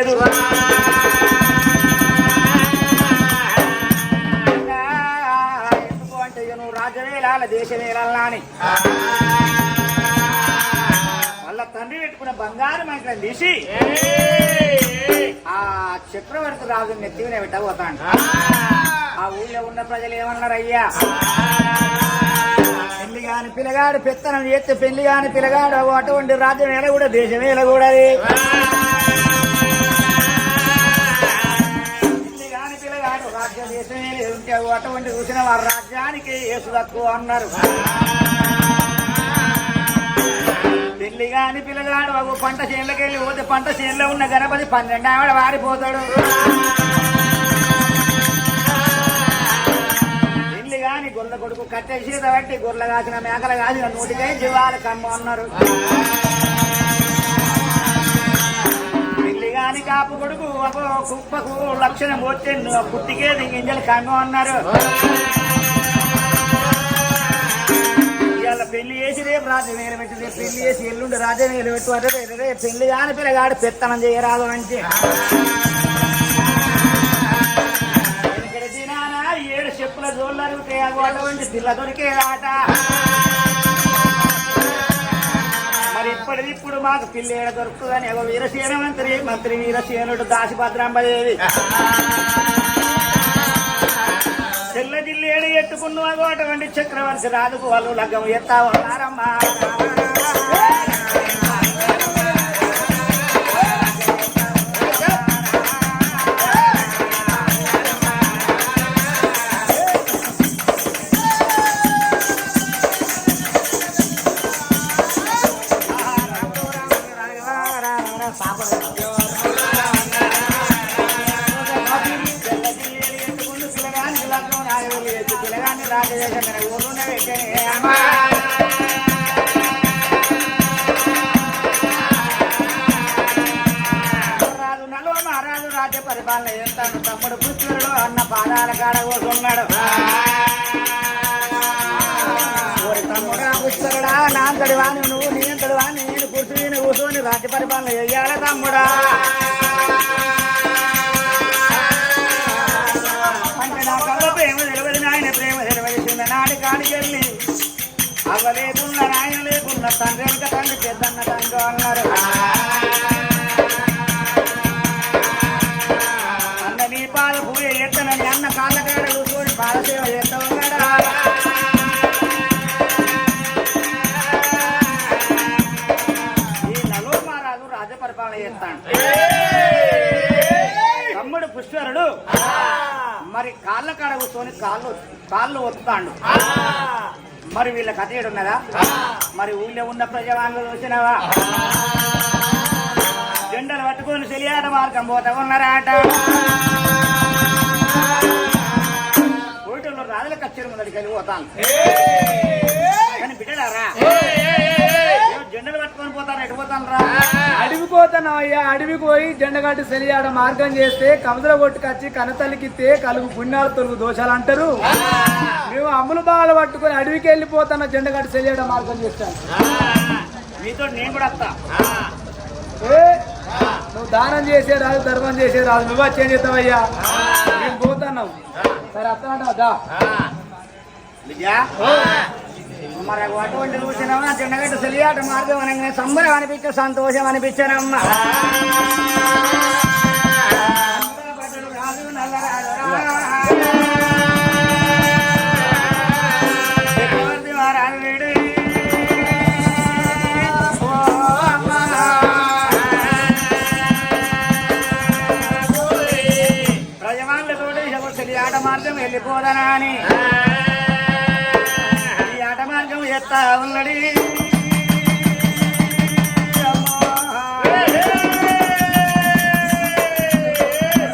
లేదు ఎందుకు అంటే నువ్వు రాజవేలాల దేశవేలాలని అని వాళ్ళ తండ్రి పెట్టుకున్న బంగారు మంటలను తీసి ఆ చక్రవర్తి రాజు నెత్తి మీద పెట్టబోతాడు. ఆ ఊళ్ళో ఉన్న ప్రజలు ఏమన్నారు అయ్యా పెళ్ళి కాని పిల్లగాడు పెత్తనం చేస్తే పెళ్ళి కాని పిల్లగాడు అటువంటి రాజ్యం ఎలా కూడా దేశమే ఎలా కూడా దేశమే ఉంటే అటువంటి చూసిన వారు రాజ్యానికి ఏసు తక్కువ అన్నారు. పెళ్ళి కాని పిల్లగాడు బాబు పంట చేనులకు వెళ్ళి పోతే పంట చేనులో ఉన్న గణపతి పన్నెండు ఆవిడ వారిపోతాడు. పెళ్ళి కాని గొర్రెల కొడుకు కట్టేసి కాబట్టి గొర్రెలు కాసిన మేకలు కాసిన నూటికై జీవాలు కమ్మ అన్నారు. దాని కాపు కొడుకు ఒక కుప్పకు లక్షణం పోతే పుట్టికే గింజలు కమ్మ అన్నారు. ఇవాళ పెళ్ళి చేసి రేపు రాజమేలు పెట్టి రేపు పెళ్ళి చేసి ఎల్లుండి రాజ్యం పెట్టు అంటే రేపు పెళ్ళి కాని పిల్లగాడు పెత్తనం చేయరాదు అంటే ఏడు చెప్పుల జోళ్ళు అరుగుతాయి అటువంటి పిల్ల దొరికేదాట మరి ఇప్పుడు మాకు పిల్ల ఏడ దొరుకుతుందని ఏదో వీరసేన మంత్రి మంత్రి వీరసేనుడు దాసిభద్రాంబదేవి. తెల్ల జిల్లేడు ఎత్తుకున్న అటువంటి చక్రవర్తి రాదుకు వాళ్ళు లగ్గం ఎత్తా ఉన్నారమ్మా రాజ్య పరిపాలన తమ్ముడా. అంటే నా కళ్ళ ప్రేమ తెలియదు నాయన ప్రేమ తెలియదు నాటి కాడికి వెళ్ళి అవ్వ లేకున్న నాయన లేకున్న తండ్రి వెనుక తండ్రి పెద్దన్న తండ్రి అన్నారు. మరి కాళ్ళ కాడ కూర్చొని కాళ్ళు కాళ్ళు వస్తాడు మరి వీళ్ళ కథ ఉన్నదా మరి ఊళ్ళో ఉన్న ప్రజవాళ్ళు చూసినవా? జెండలు పట్టుకొని తెలియాట మార్గం పోతా ఉన్నారాట. ఊటలో రాజుల కచ్చేరు ముందడికి వెళ్ళి పోతాను కానీ బిడ్డలారా? ఏమో జెండలు పట్టుకొని పోతారు ఎటు పోతాను రా? అడవి అడవికి పోయి జెండగడ్డి సెలియాడ మార్గం చేస్తే కమసల కొట్టుకొచ్చి కనతల్లికితే కలుగు పుణ్యాలు తొలుగు దోషాలు అంటారు. మేము అమ్ములు బాగా పట్టుకొని అడవికి వెళ్ళిపోతున్న జెండగడ్డి సెలియాడ మార్గం చేస్తాను. మీతో నేను కూడా వస్తా. నువ్వు దానం చేసే రాదు ధర్మం చేసే రాదు నువ్వు వచ్చేం చేస్తావయ్యా మేము పోతున్నావు సరే అత్తనంటావు దా. మరి అటువంటి చూసినామా చిన్నగట్టు సెలియాట మార్గం అనగానే సంబరం అనిపించే సంతోషం అనిపించానమ్మా మార్గం వెళ్ళిపోదనా అని మార్గం ఎత్తా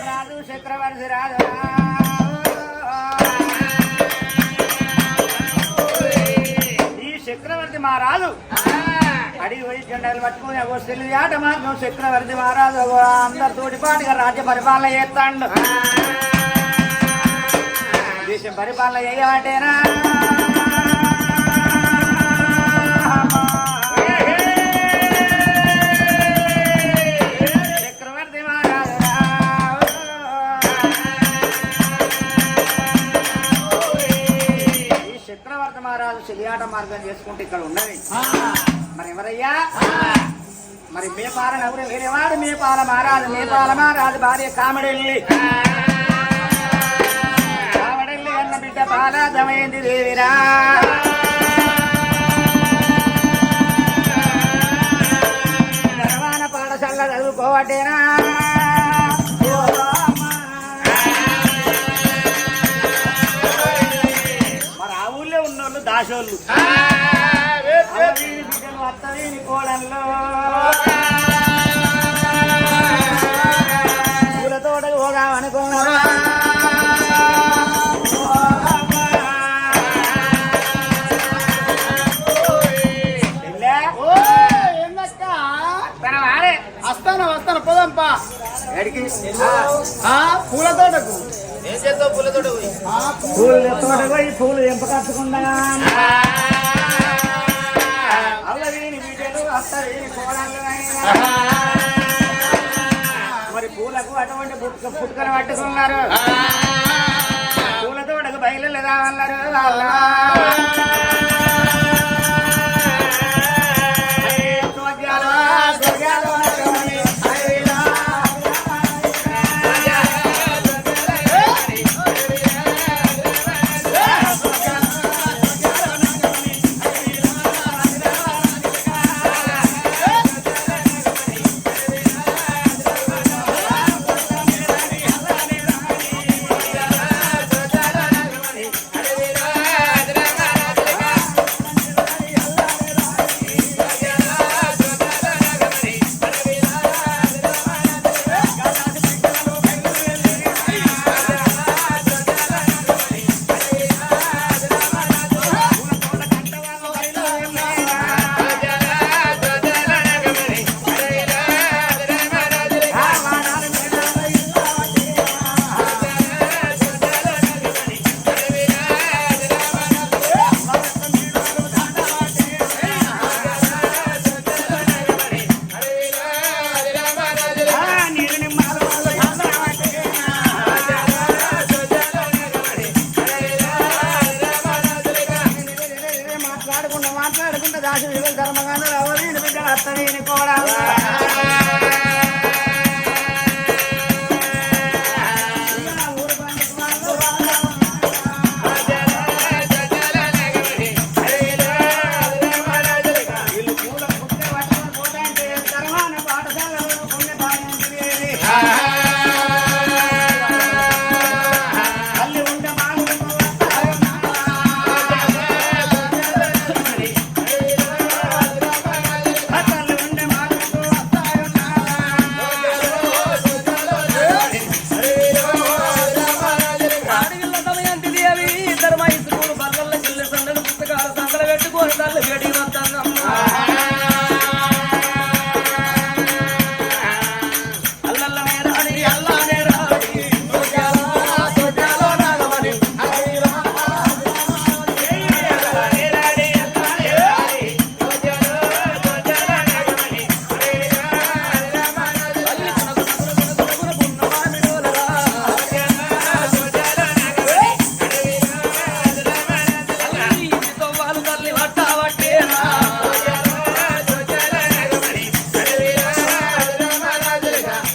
రాజు చక్రవర్తి రాజు ఈ చక్రవర్తి మహారాజు. అడిగి పోయి జెండాలు పట్టుకుని అగో తెలివి ఆట మార్గం చక్రవర్తి మహారాజు. అగో అందరితోటి పాటుగా రాజ్య పరిపాలన చేస్తాడు. దేశం పరిపాలన చేయమంటేనా మార్గం చేసుకుంటే ఇక్కడ ఉన్నది. మరి ఎవరయ్యా? మరి మే పాలన ఎవరు? వేరేవాడు మే పాల మారాదు మే పాల మారాదు భార్య కామెడెల్లి. కామెడెల్లి అన్న బిడ్డ పాలాదమైంది దేవిరా. పాఠశాల చదువుకోవటేనా? పూల తోటకు పూల తోటకు ఏం చేస్తావు పూల తోట పోయి పూలు ఎంపకట్టుకుండా మరి పూలకు అటువంటి పుట్టుక పుట్టుకలు పట్టుకున్నారు. పూల తోటకు బయలు రావన్నారు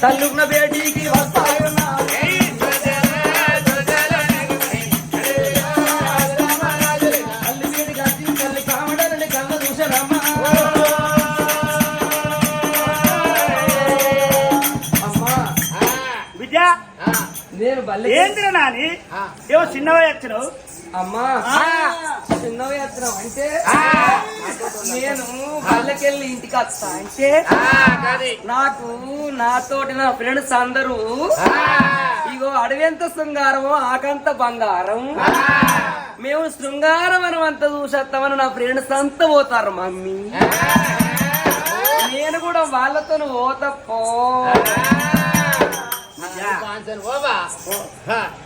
తల్లున్న బేటీకి వస్తాయున్నా. నేను బల్లె ఏంద్ర నాని? ఏవో చిన్నవే వచ్చినావు అమ్మా. ఎత్తనం అంటే నేను వాళ్ళకెళ్ళి ఇంటికి వస్తా. అంటే నాకు నాతోటి నా ఫ్రెండ్స్ అందరూ ఇగో అడవెంత శృంగారమో ఆకంత బంగారం. మేము శృంగారం అని అంత చూసేస్తామని నా ఫ్రెండ్స్ అంతా పోతారు మమ్మీ. నేను కూడా వాళ్ళతో పోతప్పో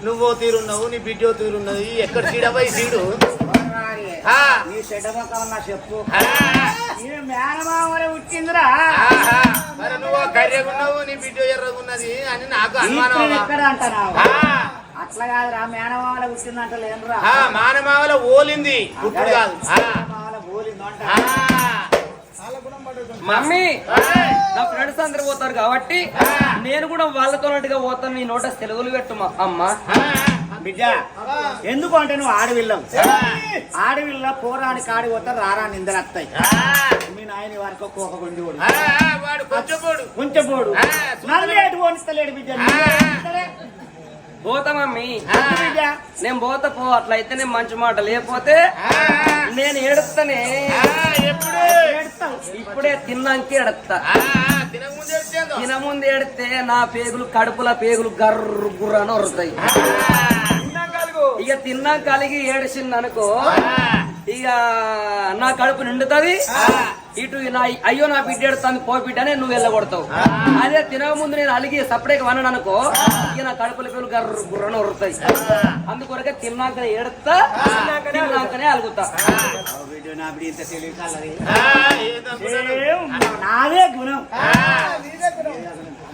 నువ్వో తీరున్నావు నీ బిడ్డో తీరున్నది ఎక్కడ సీడపై సీడు. నీ చెడ్డ మొక్క ఉన్నా చెప్పు. ఆ, నీ మేనమామలే వచ్చిందిరా ఆహా. మరి నువ్వు కర్రెగున్నావు నీ బిడ్డో ఎర్రగున్నది అని నాకు అనుమానం. ఎక్కడ ఆ, అట్లా కాదురా మేనమామలే వచ్చిందంట లేదురా ఆ, మానమావల ఓలింది. పుట్టుడు కాదు. ఆ, అంట మమ్మీ నా ఫ్రెండ్స్ అందరు పోతారు కాబట్టి నేను కూడా వాళ్ళతో పోతాను. నీ నోట సెలవులు పెట్టు మా అమ్మ. బిడ్డ. ఎందుకు అంటే నువ్వు ఆడవిల్లం? ఆడవిల్ల పోరాని కాడి పోతారు రారా నిందలు వస్తాయి మీ నాయన వరకు ఒక గుండి కూడా వాడు కొంచెం పోడు కొంచెం పోడు ఆ, నన్ను ఎటు పోనిస్తలేడు బిడ్డ. పోతా మమ్మీ. నేను పోతా పో అట్లయితే నేను మంచి మాట లేకపోతే నేను ఏడుస్తానే. ఇప్పుడే తిన్నాకే ఎడిచేందో తినముందు ఏడితే నా పేగులు కడుపుల పేగులు గర్రు గుర్రని వరుతాయి ఇక తిన్నా కలిగి ఏడిసింది అనుకో ఇక నా కడుపు నిండుతుంది. ఇటు నా అయ్యో నా బిడ్డ ఎడుతుంది పో బిడ్డనే నువ్వు వెళ్ళగొడతావు. అదే తినక ముందు నేను అలిగి సపరేట్ వనను అనుకో ఇక నా కడుపుల పేగులు గర్ర గుర్రని వరుతాయి అందుకొరకే తిన్నాక ఏడుస్తా తిన్నాకనే అలుగుతా. నాదే గుణం.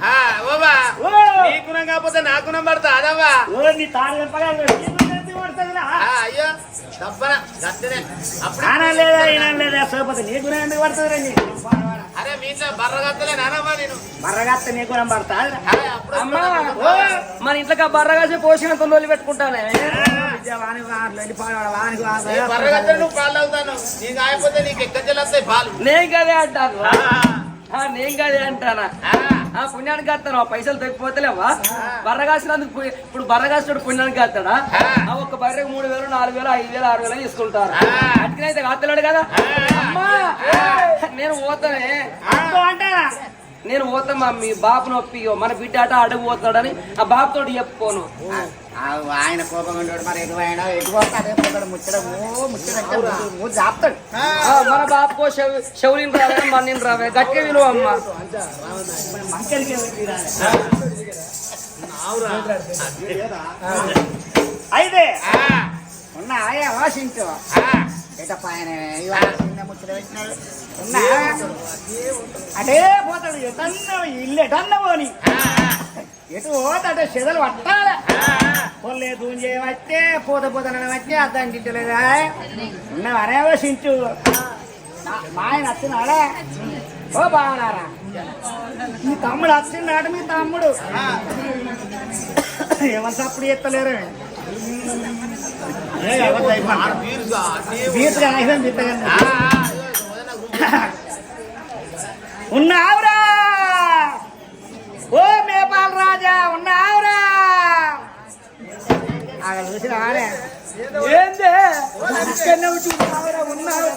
ఆ, ఓబా ఓ నీ గుణం కాకపోతే నా గుణం పడతా అదవ్వా. నీ ఆ, అయ్యో తప్పన అప్పుడు లేదా సోపతి నీ గుణం ఎందుకు అరే మీ ఇంట్లో బర్ర గత్తలే నానమ్మా నేను. మర్రగత్త నీ గుణం పడతా? ఆ, అప్పుడు అమ్మా ఓ, మన ఇంట్లో బర్రగాసి పోసిన తొలి పెట్టుకుంటానే నువ్వు పాలు అవుతాను నీకు ఆగిపోతే నీకు ఎక్కడ వస్తాయి పాలు? నేను కదే అంటాను. ఆ, ఆ, నేను కదే అంటానా? ఆ, పుణ్యానికి కాస్తాను ఆ పైసలు తగ్గిపోతలేవా బర్ర కాసినందుకు పు- ఇప్పుడు బర్ర కాసినప్పుడు పుణ్యానికి కాస్తాడా ఆ. ఒక్క బర్రెకు మూడు వేలు నాలుగు వేలు ఐదు వేలు ఆరు వేలు తీసుకుంటారు. అట్కనైతే కాస్తలేడు కదా? అమ్మా! నేను పోతానే. అంటూ అంటారా? నేను పోతా మా మీ బాబు నొప్పి మన బిడ్డ అట అడుగు పోతాడని ఆ బాబుతో చెప్పుకోను. ఆయన కోపం ఉండడు మరి ఎటు ఆయన ఎటు పోతే అదే పోతాడు ముచ్చట జాపుతాడు. మన బాబుకో శౌలిని రావే మన్నిని రావే గట్టిగా విలువ అమ్మ. అయితే ఉన్న ఆయా వాసించు. ఆ, ఎట పైన ఇవాళ చిన్న ముచ్చట పెట్టినాడు. ఉన్నా? అటే పోతాడు ఎటన్న ఇల్లు ఎటన్న పోని. ఎటు పోతాడు చెదలు పట్టాలి. పొల్లే దూం చేయవచ్చే పోత పోతన వచ్చే అర్థం తిట్టలేదా ఉన్న వరే వసించు. నా- మా ఆయన వచ్చినాడా ఓ బాగున్నారా మీ తమ్ముడు వచ్చినాడు మీ తమ్ముడు. ఏమంటే అప్పుడు ఎత్తలేరు నీవు- బీతగా ఉన్నావురా ఓ మేపాల్ రాజా ఉన్నావురా అక్కడ చూసిన వాడే ఏందే ఉన్నావురా, ఉన్నావురా,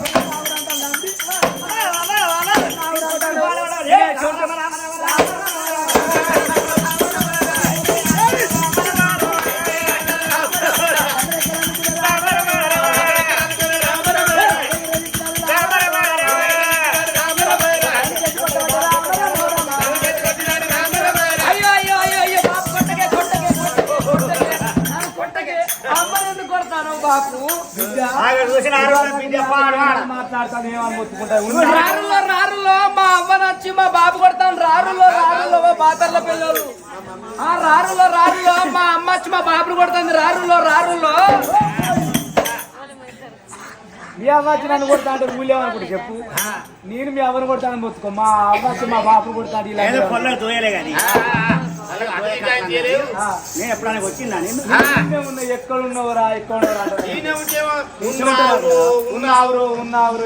రారులో రారులో మా అవ్వని వచ్చి మా బాబు కొడతాను. రారులో రారులో మా బాతర్ల పిల్లలు. ఆ రారులో రారులో మా అమ్మ వచ్చి మా బాబుని కొడుతుంది. రారులో రారులో మీ అవ్వ వచ్చి నన్ను కొడతా అంటే ఊళ్ళేమనుకుంటే చెప్పు. నేను మీ అవ్వను కొడతాను మొత్తుకో. మా వచ్చి మా బాబును కొడతాడు ఇలా నేను ఎప్పుడైనా వచ్చిందా ఎక్కడ ఉన్నవరా ఎక్కడ ఉన్నవరా. ఉన్నావురు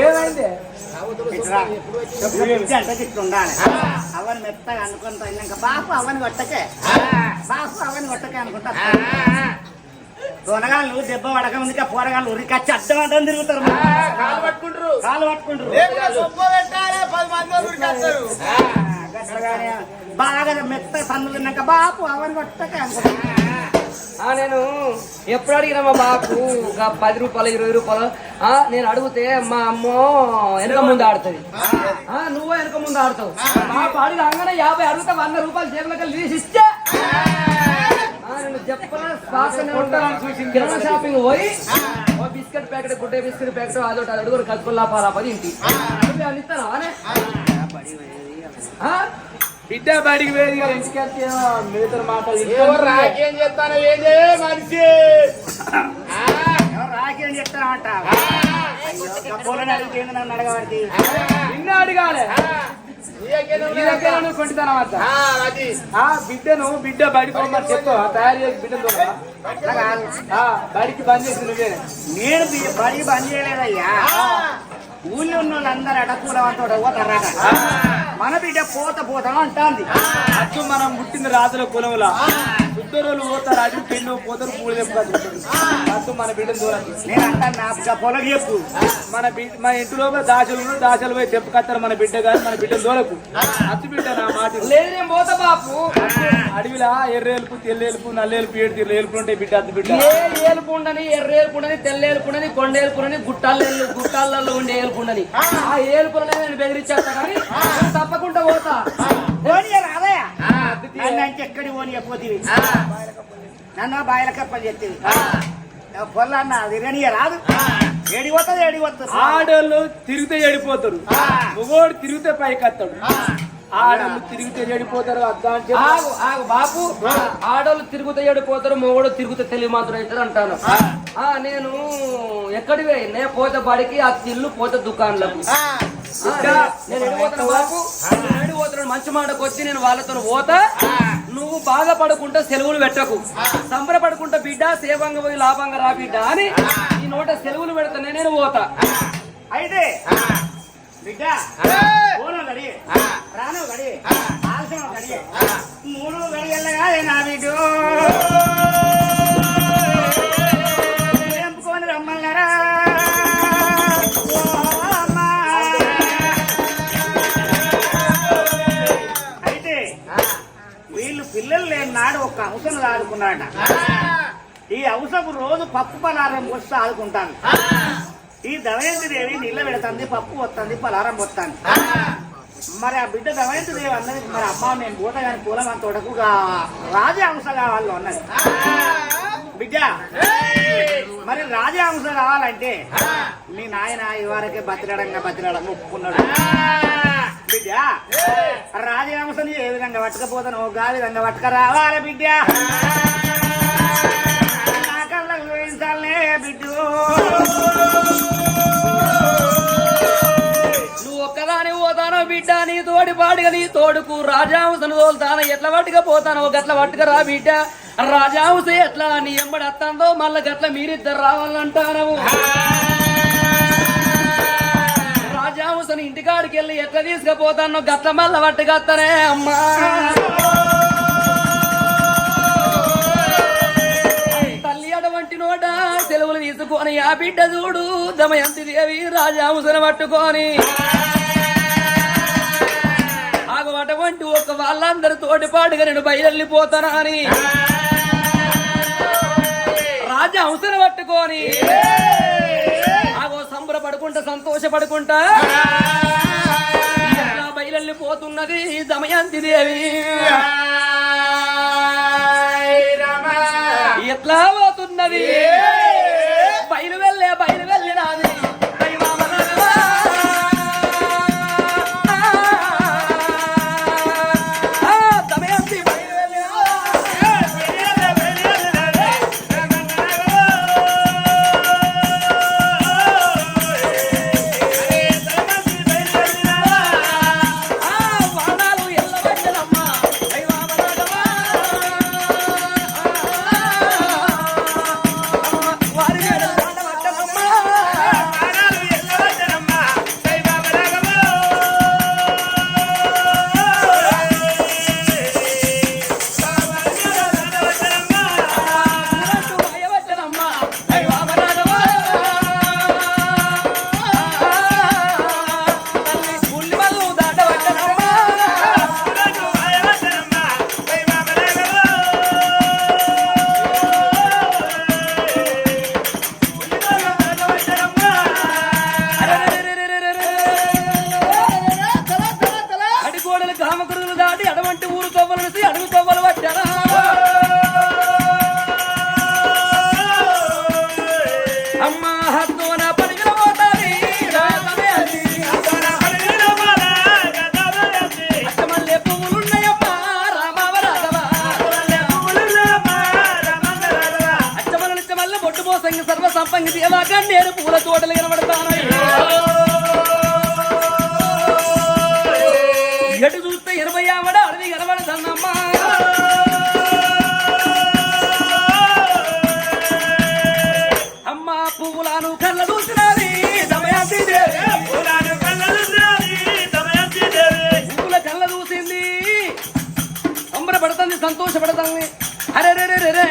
ఏమైంది? ఉండాలి. అవని మెత్తగా అనుకుంటా ఇంకా బాపు అవని కొట్టకే. బాపు అవని కొట్టకే అనుకుంటా. దొనగాళ్ళు దెబ్బ పడక ముందుగా పోరగాళ్ళు ఉరికచ్చి అడ్డం అడ్డం తిరుగుతారు. కాలు పట్టుకుంటారు. కాలు పట్టుకుంటారు. పది మంది బాగా మెత్త సన్నులు తిన్నాక బాపు అవని కొట్టకే. నేను ఎప్పుడు అడిగినా మా బాపు? ఒక పది రూపాయలు ఇరవై రూపాయలు? ఆ నేను అడిగితే మా అమ్మో వెనక ముందు ఆడుతుంది. ఆ నువ్వు వెనక ముందు ఆడుతావు. మా పాడి రాగానే యాభై అడుగుతా వంద రూపాయలు జేబులకి లీసి ఇస్తే. కిరాణా షాపింగ్ పోయి ఓ biscuit packet Good Day biscuit packet అదొకటి అది అడుగురు కలుపుల్లా పాలా పది ఇంటి నువ్వు బిడ్డ కదా వచ్చి మిగతా మాటలు రాకేం మనిషి. రాకి చెప్తానంట నన్ను నిన్న అడగాలి. బిడ్డను బిడ్డ బయటకు పోమని చెప్పు. ఆ తయారు చేసి బిడ్డను బయటికి బంద్ చేసి నువ్వే. నేను బి- బడి బంద్ చేయలేదయ్యా. ఊళ్ళో ఉన్న వాళ్ళందరూ అడకూడవంతో పోతారట మన బిడ్డ పోత పోతాం అంటాంది. అచ్చు మనం పుట్టింది రాజుల కులంలో. ఉత్తరులు పోతారు అది పెళ్ళి పోతారు పూలు తెప్పుకుంటారు అచ్చు మన బిడ్డను దూరం నేను అంటాను నా పొలం చెప్పు. మన బిడ్డ మన ఇంటి లోపల దాచలు ఉన్నారు, దాచలు పోయి తెప్పుకొస్తారు మన బిడ్డ కానీ మన బిడ్డ దూరకు. అచ్చు బిడ్డ నా మాట. లేదు నేను పోతా బాపు. అడవిలా ఎర్రేలుపు తెల్లేలుపు నల్లేలుపు ఏడు ఏలుపు ఉంటాయి బిడ్డ అద్దు బిడ్డ. ఏ ఏలుపు ఉండని ఎర్ర ఏలుపు ఉండని తెల్ల ఏలుపు ఉండని కొండ ఏలుపు ఉండని గుట్టాలలో గుట్టాలలో ఉండే ఏలుపు ఉండని. ఆ. ఏలుపులనే నేను బెదిరించేస్తా కానీ తప్పకుండా పోతా. పోనీ రాదయా నన్ను అంటే ఎక్కడి పోనీ పోతీవి నన్ను బాయల కప్పని చెప్తుంది పొల్లన్న తిరగని రాదు. ఏడి పోతుంది ఏడి పోతుంది ఆడోళ్ళు తిరిగితే చెడిపోతారు మగోడు తిరిగితే పైకి వస్తాడు ఆడోళ్ళు తిరిగితే చెడిపోతారు అద్దా అని చెప్పి. ఆగు ఆగు బాపు. ఆడోళ్ళు తిరుగుతే ఏడిపోతారు మొగోడు తిరుగుతే తెలివి మాత్రం అవుతారు అంటాను. ఆ. నేను ఎక్కడివే నే పోతే బడికి ఆ తిల్లు పోతే దుకాణాలకు. ఆ, నేను ఎడిపోతాను నేను మంచి మాటకు వచ్చి నేను వాళ్ళతో పోతా. నువ్వు బాధపడకుండా సెలవులు పెట్టకు. సంబరపడకుండా బిడ్డ సేవంగా పోయి లాభంగా రా బిడ్డ అని ఈ నోట సెలవులు పెడతానే నేను పోతా. అయితే బిడ్డ రాను గడి ఆలస్యం గడి. మూడు గడియల్లగా నా బిడ్డ. అవసరం ఆడుకున్నాడ ఈ అవసరం రోజు పప్పు పలారం వస్తే ఆడుకుంటాను ఈ దమయంతి దేవి నీళ్ళ పెడుతుంది పప్పు వస్తుంది పలారం వస్తుంది. మరి ఆ బిడ్డ దమయంతి దేవి అన్నది మరి అమ్మ నేను పూట కానీ పూలం అంత తోటకు రాజహంస కావాలి అన్నది. బిడ్డ మరి రాజహంస కావాలంటే మీ నాయన ఇవరకే బతిరడంగా బతిరడంగా ఒప్పుకున్నాడు. బిడ్డ. రాజహంసని ఏ విధంగా పట్టుకపోతాను గాలి విధంగా పట్టక రావాలి బిడ్డ. నా కళ్ళకు చూపించాలే బిడ్డు. నువ్వు ఒక్కదాని పోతానో బిడ్డ నీ తోడి పాడిగా నీ తోడుకు రాజాంశను తోలుతాను ఎట్లా పట్టుకపోతానో గట్ల పట్టుక రా బిడ్డ. రాజాంశ ఎట్లా నీ ఎంబడి వస్తుందో మళ్ళా గట్ల మీరిద్దరు రావాలంటాను రాజాంశని ఇంటికాడికి వెళ్ళి ఎట్లా తీసుకుపోతానో గట్ల మల్ల పట్టుకొస్తానే అమ్మా. తల్లి అటువంటి నోట సెలవులు తీసుకొని ఆ బిడ్డ చూడు దమయంతి దేవి రాజాంశన పట్టుకొని. ఆగు అటువంటి ఒక వాళ్ళందరూ తోటిపాటుగా నేను బయలుపోతానా అని రాజా అవసర పట్టుకొని. సంబరపడుకుంటా సంతోషపడుకుంటా. ఎట్లా బయలుపోతున్నది దమయంతి దేవి. ఎట్లా పోతున్నది? బయలు సంబరపడుతుంది సంతోషపడుతుంది. అరే రే రే రే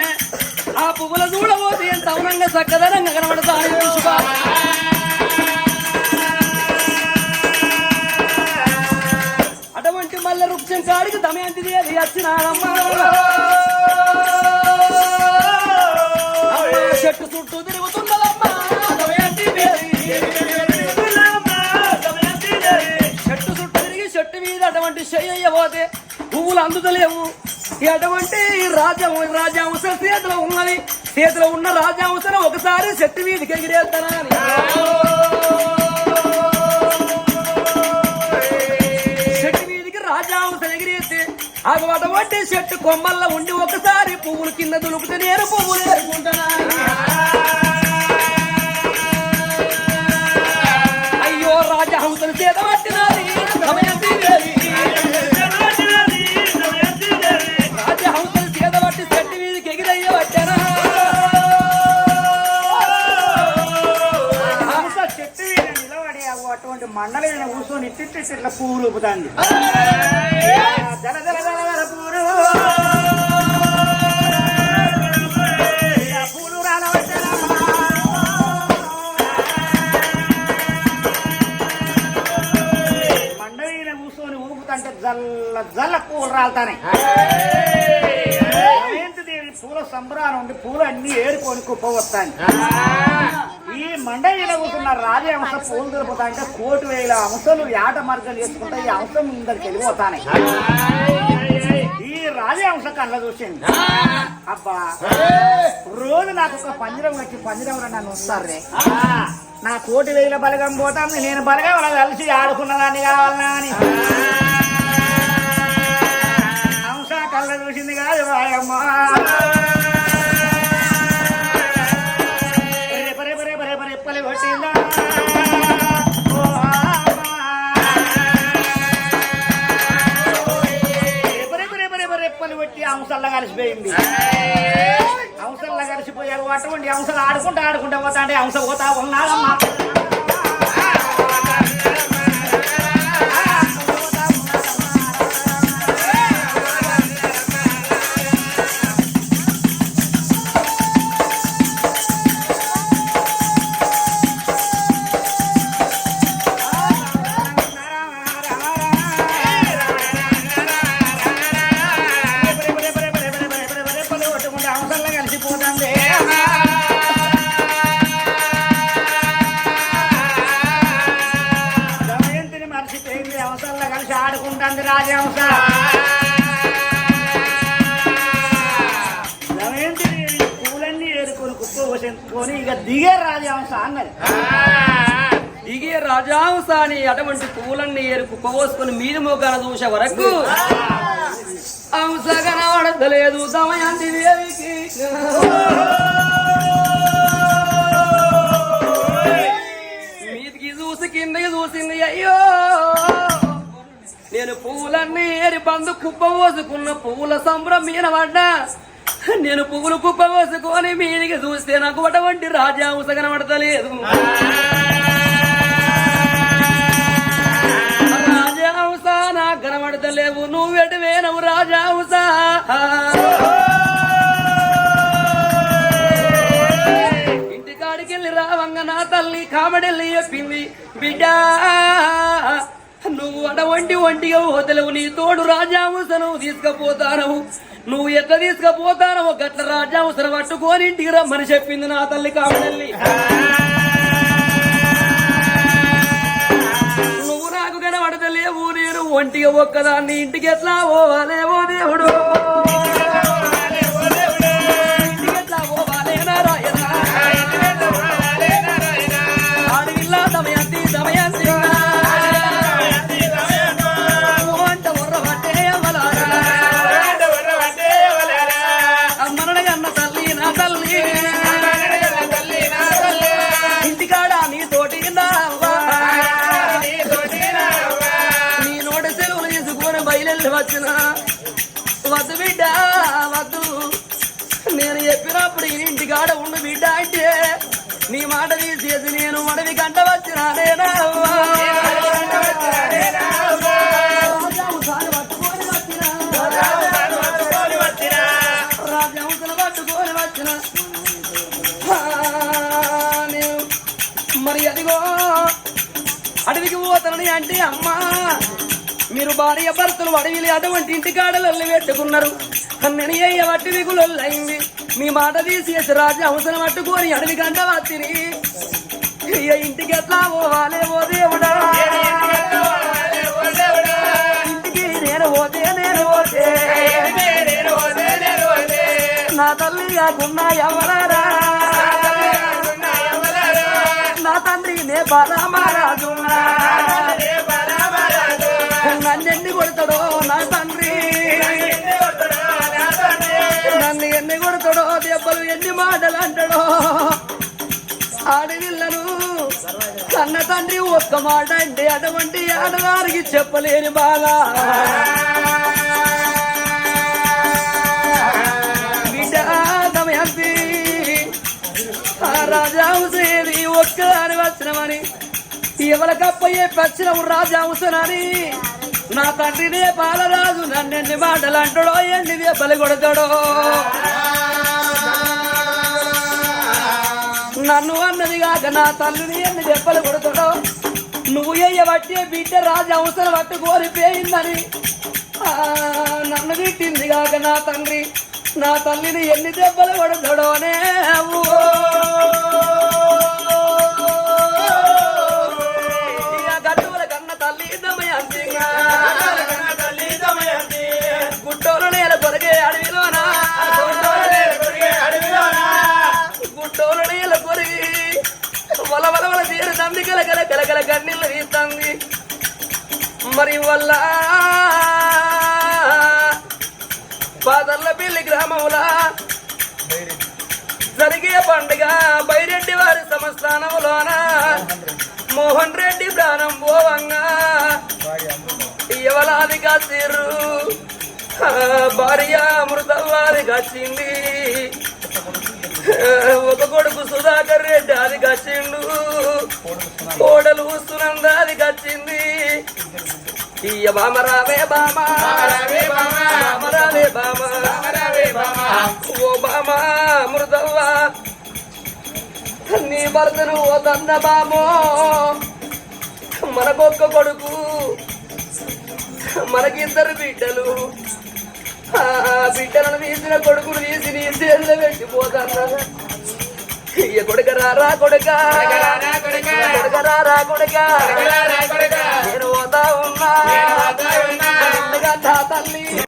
ఆ పువ్వుల చూడబోతే ఎంత అవునంగా చక్కదనంగా కనబడతాను అటువంటి మల్ల వృక్షం కాడికి దమయంతి దేవి వచ్చినాడమ్మా చెట్టు చుట్టూ తిరుగుతున్నదమ్మా దమయంతి చెట్టు చుట్టూ తిరిగి చెట్టు మీద అటువంటి చెయ్య పోతే పువ్వులు అందుతలేవు. ఈ అటువంటి రాజా చేతిలో ఉన్నది? చేతిలో ఉన్న రాజాంశను ఒకసారి చెట్టు మీదకి ఎగిరేస్తానని చెట్టు మీదకి రాజ్యాంశం ఎగిరేస్తే ఆ అటువంటి చెట్టు కొమ్మల్లో ఉండి ఒకసారి పువ్వులు కింద దులుపుతే నేను పువ్వులు ఎదుర్కొంటున్నాను ఊపుతాంది. జల జల పూలు. రాలవచ్చరా. మండల మీద కూర్చొని ఊపుతంటే జల్ల జల్ల పూలు రాలుతానే. పూల సంబరాలు ఉండి పూలు అన్ని ఏరుకొని కుప్ప వస్తాయి ఈ కూర్చున్నారు కూర్చున్న అంశ పూలు దొరుకుతా అంటే కోటి వేల అంశలు యాట మార్గం చేసుకుంటా ఈ అంశం ముందరికి వెళ్ళిపోతానే. ఈ రాజహంస కళ్ళ చూసింది. అబ్బా రోజు నాకు ఒక పంజరం వచ్చి పంజరంలో నన్ను వస్తారే. నా కోటి వేల బలగం పోతాం నేను బలగం కలిసి ఆడుకున్నదాన్ని కావాలనా అని. అంశ కళ్ళ చూసింది కాదు రాయమ్మ. కలిసిపోయింది అంశల్లా కలిసిపోయారు అటువంటి అంశాలు ఆడుకుంటా ఆడుకుంటా పోతా అంటే అంశ పోతా ఉన్నాడమ్మా అటువంటి పువ్వులన్నీ ఏరుకు పోసుకొని మీది మోకాన చూసే వరకు. అంశ కనబడతలేదు దమయంతి దేవికి. మీదికి చూసి కిందకి చూసింది అయ్యో. నేను పువ్వులన్నీ ఏరి పందు కుప్ప పోసుకున్న పువ్వుల సంబరం మీద పడ్డా. నేను పువ్వులు కుప్ప పోసుకొని మీదికి చూస్తే నాకు అటువంటి రాజాంశ కనబడతలేదు కనబడతలేవు నువ్వెటు వేనవు రాజాంశ ఇంటికాడికి వెళ్ళి రావంగ నా తల్లి కామెడెల్లి చెప్పింది బిడ్డా నువ్వు అడవంటి ఒంటిగా పోతలేవు నీ తోడు రాజాంశను నువ్వు నువ్వు ఎట్ట తీసుకుపోతానో గట్ల రాజాంశను పట్టుకొని ఇంటికి రమ్మని చెప్పింది నా తల్లి కామెడెళ్ళి నాకు నేను ఒంటిగా ఒక్కదాన్ని ఇంటికి ఎట్లా పోవాలేవో దేవుడు. భార్య భర్తలు అడవిలు అటువంటి ఇంటి కాడలల్లి పెట్టుకున్నారు కన్నని అయ్య వట్టి దిగులొల్లయింది మీ మాట తీసేసి రాజు అవసరం అట్టుకొని అడవి గంట వచ్చిని ఇంటికి ఎట్లా పోవాలే ఓ దేవుడా? ఇంటికి నేను పోతే నేను పోతే. నా తల్లి కాకుండా ఎవరారా? నా తండ్రి నే బాలమహారాజు నన్ను ఎన్ని కొడతాడో నా తండ్రి? నన్ను ఎన్ని కొడతాడో దెబ్బలు ఎన్ని మాటలు అంటాడో? ఆడవిల్లను కన్న తండ్రి ఒక్క మాట అంటే అటువంటి ఆడవారికి చెప్పలేని బాధ. బిడ్డ దమయంతి ఆ రాజా హుసేని ఒక్క అని వచ్చినమని ఎవరికప్పయ్యే పచ్చినవు రాజా హుసేనని నా తండ్రినే బాలరాజు నన్నెన్ని మాటలు అంటాడో ఎన్ని దెబ్బలు కొడతాడో. నన్ను అన్నది కాక నా తల్లిని ఎన్ని దెబ్బలు కొడతాడో. నువ్వు ఎయ్యబట్టే బిడ్డ రాజు అవసరం పట్టుకోని కోరిపోయిందని నన్ను తిట్టింది కాక నా తండ్రి నా తల్లిని ఎన్ని దెబ్బలు కొడతాడోనే గుట్టోలు నేల కొరిగే అడవిలోనా? గుట్టోలు కొరిగి వల వల వల తీరు తంది గల గల గల గల కన్నీళ్ళు తీస్తుంది మరి వల్ల పాదర్ల పెళ్ళి గ్రామంలో జరిగే పండుగ బైరెడ్డి వారి సంస్థానంలోన మోహన్ రెడ్డి ప్రాణం పోవంగా. ఎవలాది కాసిర్రు భార్య అమృతల్లాది కాచింది ఒక కొడుకు సుధాకర్ రెడ్డి అది కచ్చిండు కోడలు సునంద అది కచ్చింది ఇయ్య బామ. రావే బామ. బామ. రావే బామ. ఓ బామ మృదవ్వా నీ భర్తను ఓ దంద బామో మనకొక్క కొడుకు. మనకిద్దరు బిడ్డలు. ఆ బిడ్డలను తీసిన కొడుకును తీసి నీ చేతిలో పెట్టిపోతాను కొడుక రారా కొడుక? కొడుక రారా కొడుక? నేను పోతా ఉన్నా. తల్లి.